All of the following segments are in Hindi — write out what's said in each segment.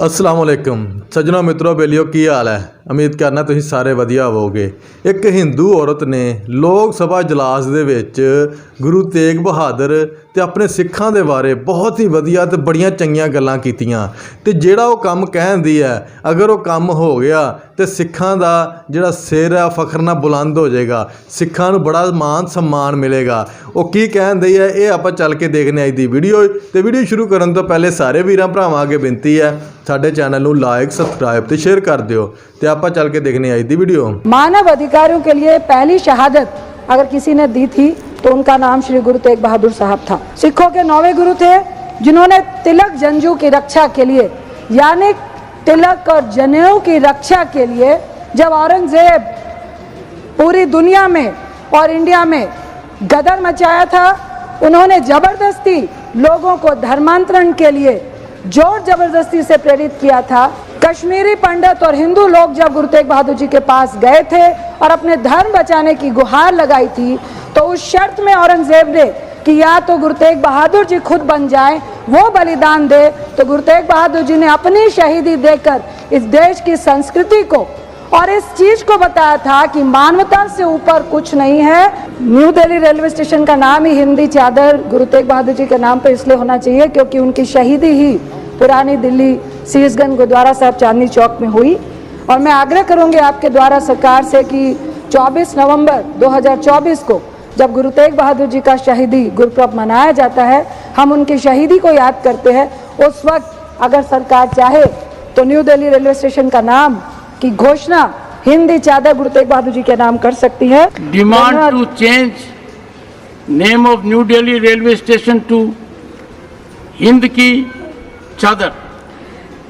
असलम सजनों मित्रों बेलियो की हाल है? ਉਮੀਦ ਕਰਨਾ ਤੁਸੀਂ ਸਾਰੇ ਵਧੀਆ ਹੋਵੋਗੇ। ਇੱਕ ਹਿੰਦੂ ਔਰਤ ਨੇ ਲੋਕ ਸਭਾ ਇਜਲਾਸ ਦੇ ਵਿੱਚ ਗੁਰੂ ਤੇਗ ਬਹਾਦਰ ਤੇ ਆਪਣੇ ਸਿੱਖਾਂ ਦੇ ਬਾਰੇ ਬਹੁਤ ਹੀ ਵਧੀਆ ਤੇ ਬੜੀਆਂ ਚੰਗੀਆਂ ਗੱਲਾਂ ਕੀਤੀਆਂ। ਤੇ ਜਿਹੜਾ ਉਹ ਕੰਮ ਕਹਿੰਦੀ ਹੈ, ਅਗਰ ਉਹ ਕੰਮ ਹੋ ਗਿਆ ਤੇ ਸਿੱਖਾਂ ਦਾ ਜਿਹੜਾ ਸਿਰ ਹੈ ਫਖਰ ਨਾਲ ਬੁਲੰਦ ਹੋ ਜਾਏਗਾ। ਸਿੱਖਾਂ ਨੂੰ ਬੜਾ ਮਾਨ ਸਨਮਾਨ ਮਿਲੇਗਾ। ਉਹ ਕੀ ਕਹਿੰਦੀ ਹੈ, ਇਹ ਆਪਾਂ ਚੱਲ ਕੇ ਦੇਖਨੇ ਅੱਜ ਦੀ ਵੀਡੀਓ। ਤੇ ਵੀਡੀਓ ਸ਼ੁਰੂ ਕਰਨ ਤੋਂ ਪਹਿਲੇ ਸਾਰੇ ਵੀਰਾਂ ਭਰਾਵਾਂ ਅੱਗੇ ਬੇਨਤੀ ਹੈ, ਸਾਡੇ ਚੈਨਲ ਨੂੰ ਲਾਈਕ ਸਬਸਕ੍ਰਾਈਬ ਤੇ ਸ਼ੇਅਰ ਕਰ ਦਿਓ। ਤੇ छापा चल के देखने आई थी वीडियो। मानव अधिकारों के लिए पहली शहादत अगर किसी ने दी थी तो उनका नाम श्री गुरु तेग बहादुर साहब था। सिखों के नौवे गुरु थे, जिन्होंने तिलक जंजू की रक्षा के लिए, यानी तिलक और जनेऊ की रक्षा के लिए, जब औरंगज़ेब पूरी दुनिया में और इंडिया में गदर मचाया था, उन्होंने ज़बरदस्ती लोगों को धर्मांतरण के लिए ज़ोर ज़बरदस्ती से प्रेरित किया था कश्मीरी पंडित और हिंदू लोग जब गुरु तेग बहादुर जी के पास गए थे और अपने धर्म बचाने की गुहार लगाई थी तो उस शर्त में औरंगज़ेब ने कि या तो गुरु तेग बहादुर जी खुद बन जाएँ, वो बलिदान दे। तो गुरु तेग बहादुर जी ने अपनी शहीदी देकर इस देश की संस्कृति को और इस चीज़ को बताया था कि मानवता से ऊपर कुछ नहीं है। न्यू दिल्ली रेलवे स्टेशन का नाम ही हिंदी चादर गुरु तेग बहादुर जी के नाम पर इसलिए होना चाहिए क्योंकि उनकी शहीदी ही पुरानी दिल्ली सीसगंज गुरुद्वारा साहब चांदनी चौक में हुई। और मैं आग्रह करूँगी आपके द्वारा सरकार से कि 24 नवंबर 2024 को जब गुरु तेग बहादुर जी का शहीदी गुरुपर्व मनाया जाता है हम उनकी शहीदी को याद करते हैं। उस वक्त अगर सरकार चाहे तो न्यू दिल्ली रेलवे स्टेशन का नाम की घोषणा हिंदी चादर गुरु तेग बहादुर जी के नाम कर सकती है। Demand to change name of New Delhi railway station to Hind की चादर।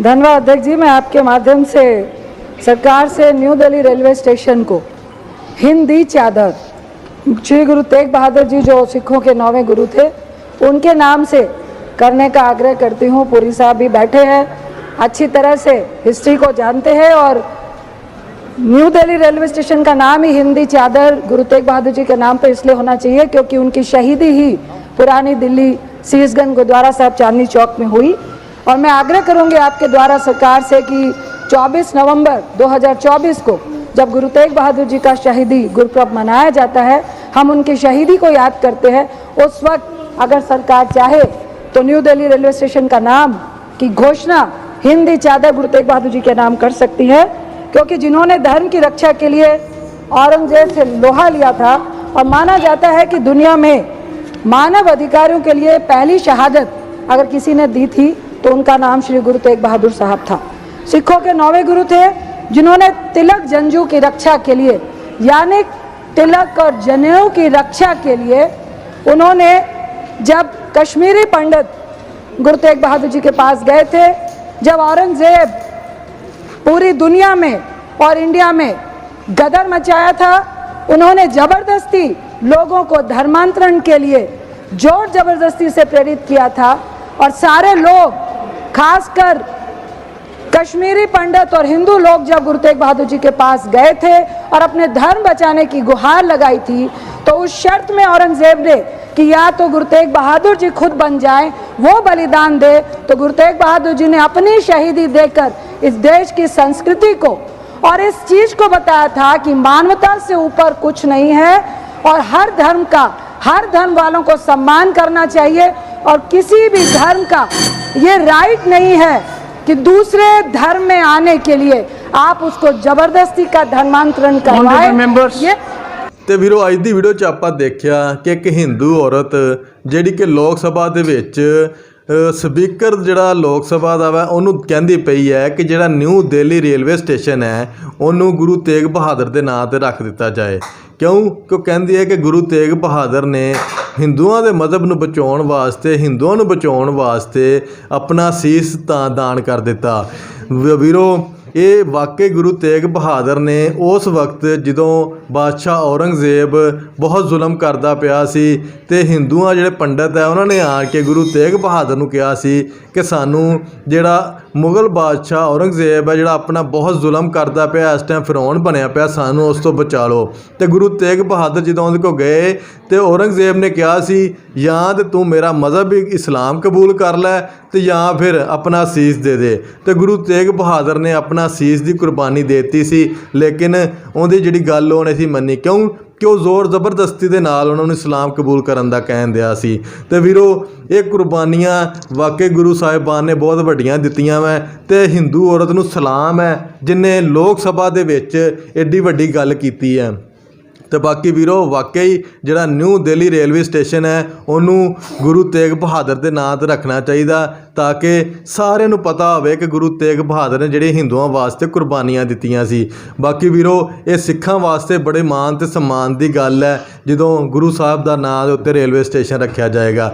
धन्यवाद, अध्यक्ष जी, मैं आपके माध्यम से सरकार से न्यू दिल्ली रेलवे स्टेशन को हिंदी चादर, श्री गुरु तेग बहादुर जी जो सिखों के नौवें गुरु थे, उनके नाम से करने का आग्रह करती हूँ। पुरी साहब भी बैठे हैं, अच्छी तरह से हिस्ट्री को जानते हैं और न्यू दिल्ली रेलवे स्टेशन का नाम ही हिंदी चादर गुरु तेग बहादुर जी के नाम पर इसलिए होना चाहिए क्योंकि उनकी शहीदी ही पुरानी दिल्ली, सीसगंज, गुरुद्वारा साहब, चांदनी चौक में हुई। और मैं आग्रह करूँगी आपके द्वारा सरकार से कि 24 नवंबर 2024 को जब गुरु तेग बहादुर जी का शहीदी गुरुपर्व मनाया जाता है, हम उनकी शहीदी को याद करते हैं। उस वक्त अगर सरकार चाहे तो न्यू दिल्ली रेलवे स्टेशन का नाम की घोषणा हिंदी चादर गुरु तेग बहादुर जी के नाम कर सकती है, क्योंकि जिन्होंने धर्म की रक्षा के लिए औरंगज़ेब से लोहा लिया था और माना जाता है कि दुनिया में मानव अधिकारों के लिए पहली शहादत अगर किसी ने दी थी तो उनका नाम श्री गुरु तेग बहादुर साहब था। सिखों के नौवे गुरु थे, जिन्होंने तिलक जंजू की रक्षा के लिए, यानी तिलक और जनेऊ की रक्षा के लिए, उन्होंने जब कश्मीरी पंडित गुरु तेग बहादुर जी के पास गए थे, जब औरंगज़ेब पूरी दुनिया में और इंडिया में गदर मचाया था, उन्होंने ज़बरदस्ती लोगों को धर्मांतरण के लिए ज़ोर ज़बरदस्ती से प्रेरित किया था और सारे लोग खासकर कश्मीरी पंडित और हिंदू लोग जब गुरु तेग बहादुर जी के पास गए थे और अपने धर्म बचाने की गुहार लगाई थी तो उस शर्त में औरंगज़ेब ने कि या तो गुरु तेग बहादुर जी खुद बन जाएँ, वो बलिदान दे तो गुरु तेग बहादुर जी ने अपनी शहीदी देकर इस देश की संस्कृति को और इस चीज़ को बताया था कि मानवता से ऊपर कुछ नहीं है और हर धर्म का, हर धर्म वालों को सम्मान करना चाहिए और किसी भी धर्म का ये राइट नहीं है कि दूसरे धर्म में आने के लिए आप उसको जबरदस्ती का धर्मांतरण करवाएं Honorable members, ये ਤੇ ਵੀਰੋ ਅੱਜ ਦੀ ਵੀਡੀਓ 'ਚ ਆਪਾਂ ਦੇਖਿਆ ਕਿ ਇੱਕ ਹਿੰਦੂ ਔਰਤ ਜਿਹੜੀ ਕਿ ਲੋਕ ਸਭਾ ਦੇ ਵਿੱਚ ਅ, ਸਪੀਕਰ ਜਿਹੜਾ ਲੋਕ ਸਭਾ ਦਾ ਵਾ ਉਹਨੂੰ ਕਹਿੰਦੀ ਪਈ ਹੈ ਕਿ ਜਿਹੜਾ ਨਿਊ ਦਿੱਲੀ ਰੇਲਵੇ ਸਟੇਸ਼ਨ ਹੈ ਉਹਨੂੰ ਗੁਰੂ ਤੇਗ ਬਹਾਦਰ ਦੇ ਨਾਂ ਤੇ ਰੱਖ ਦਿੱਤਾ ਜਾਏ ਕਿਉਂ ਕਿਉਂ ਕਹਿੰਦੀ ਹੈ ਕਿ ਗੁਰੂ ਤੇਗ ਬਹਾਦਰ ਨੇ ਹਿੰਦੂਆਂ ਦੇ ਮਜ਼ਹਬ ਨੂੰ ਬਚਾਉਣ ਵਾਸਤੇ, ਹਿੰਦੂਆਂ ਨੂੰ ਬਚਾਉਣ ਵਾਸਤੇ ਆਪਣਾ ਸੀਸ ਤਾਂ ਦਾਨ ਕਰ ਦਿੱਤਾ। ਵੀਰੋ ਇਹ ਵਾਕਈ ਗੁਰੂ ਤੇਗ ਬਹਾਦਰ ਨੇ ਉਸ ਵਕਤ ਜਦੋਂ ਬਾਦਸ਼ਾਹ ਔਰੰਗਜ਼ੇਬ ਬਹੁਤ ਜ਼ੁਲਮ ਕਰਦਾ ਪਿਆ ਸੀ ਤੇ ਹਿੰਦੂਆਂ ਜਿਹੜੇ ਪੰਡਤ ਹੈ, ਉਹਨਾਂ ਨੇ ਆ ਕੇ ਗੁਰੂ ਤੇਗ ਬਹਾਦਰ ਨੂੰ ਕਿਹਾ ਸੀ ਕਿ ਸਾਨੂੰ ਜਿਹੜਾ ਮੁਗਲ ਬਾਦਸ਼ਾਹ ਔਰੰਗਜ਼ੇਬ ਹੈ, ਜਿਹੜਾ ਆਪਣਾ ਬਹੁਤ ਜ਼ੁਲਮ ਕਰਦਾ ਪਿਆ, ਇਸ ਟਾਈਮ ਫਿਰੌਨ ਬਣਿਆ ਪਿਆ, ਸਾਨੂੰ ਉਸ ਤੋਂ ਬਚਾ ਲਓ ਤੇ ਗੁਰੂ ਤੇਗ ਬਹਾਦਰ ਜਦੋਂ ਉਹਦੇ ਕੋਲ ਗਏ ਤੇ ਔਰੰਗਜ਼ੇਬ ਨੇ ਕਿਹਾ ਸੀ, ਜਾਂ ਤੇ ਤੂੰ ਮੇਰਾ ਮਜ਼ਹਬ ਹੀ ਇਸਲਾਮ ਕਬੂਲ ਕਰ ਲੈ ਤੇ ਜਾਂ ਫਿਰ ਆਪਣਾ ਸੀਸ ਦੇ ਦੇ। ਤੇ ਗੁਰੂ ਤੇਗ ਬਹਾਦਰ ਨੇ ਆਪਣਾ ਸੀਸ ਦੀ ਕੁਰਬਾਨੀ ਦੇ ਦਿੱਤੀ ਸੀ, ਲੇਕਿਨ ਉਹਦੀ ਜਿਹੜੀ ਗੱਲ ਉਹਨੇ ਸੀ ਮੰਨੀ। ਕਿਉਂ? ਕਿ ਉਹ ਜ਼ੋਰ ਜ਼ਬਰਦਸਤੀ ਦੇ ਨਾਲ ਉਹਨਾਂ ਨੂੰ ਇਸਲਾਮ ਕਬੂਲ ਕਰਨ ਦਾ ਕਹਿਣ ਦਿਆ ਸੀ। ਤੇ ਵੀਰੋ, ਇਹ ਕੁਰਬਾਨੀਆਂ ਵਾਕਈ ਗੁਰੂ ਸਾਹਿਬਾਨ ਨੇ ਬਹੁਤ ਵੱਡੀਆਂ ਦਿੱਤੀਆਂ ਵੈ ਤੇ ਹਿੰਦੂ ਔਰਤ ਨੂੰ ਸਲਾਮ ਹੈ, ਜਿਨੇ ਲੋਕ ਸਭਾ ਦੇ ਵਿੱਚ ਐਡੀ ਵੱਡੀ ਗੱਲ ਕੀਤੀ ਹੈ। ਤੇ ਬਾਕੀ ਵੀਰੋ ਵਾਕਈ ਜਿਹੜਾ ਨਿਊ ਦਿੱਲੀ ਰੇਲਵੇ ਸਟੇਸ਼ਨ ਹੈ ਉਹਨੂੰ ਗੁਰੂ ਤੇਗ ਬਹਾਦਰ ਦੇ ਨਾਂ ਤੇ ਰੱਖਣਾ ਚਾਹੀਦਾ ਤਾਂ ਕਿ ਸਾਰਿਆਂ ਨੂੰ ਪਤਾ ਹੋਵੇ ਕਿ ਗੁਰੂ ਤੇਗ ਬਹਾਦਰ ਨੇ ਜਿਹੜੇ ਹਿੰਦੂਆਂ ਵਾਸਤੇ ਕੁਰਬਾਨੀਆਂ ਦਿੱਤੀਆਂ ਸੀ ਬਾਕੀ ਵੀਰੋ ਇਹ ਸਿੱਖਾਂ ਵਾਸਤੇ ਬੜੇ ਮਾਣ ਤੇ ਸਨਮਾਨ ਦੀ ਗੱਲ ਹੈ ਜਦੋਂ ਗੁਰੂ ਸਾਹਿਬ ਦਾ ਨਾਂ ਦੇ ਉੱਤੇ ਰੇਲਵੇ ਸਟੇਸ਼ਨ ਰੱਖਿਆ ਜਾਏਗਾ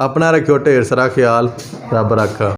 ਆਪਣਾ ਰੱਖਿਓ ਢੇਰ ਸਾਰਾ ਖਿਆਲ ਰੱਬ ਰੱਖਾ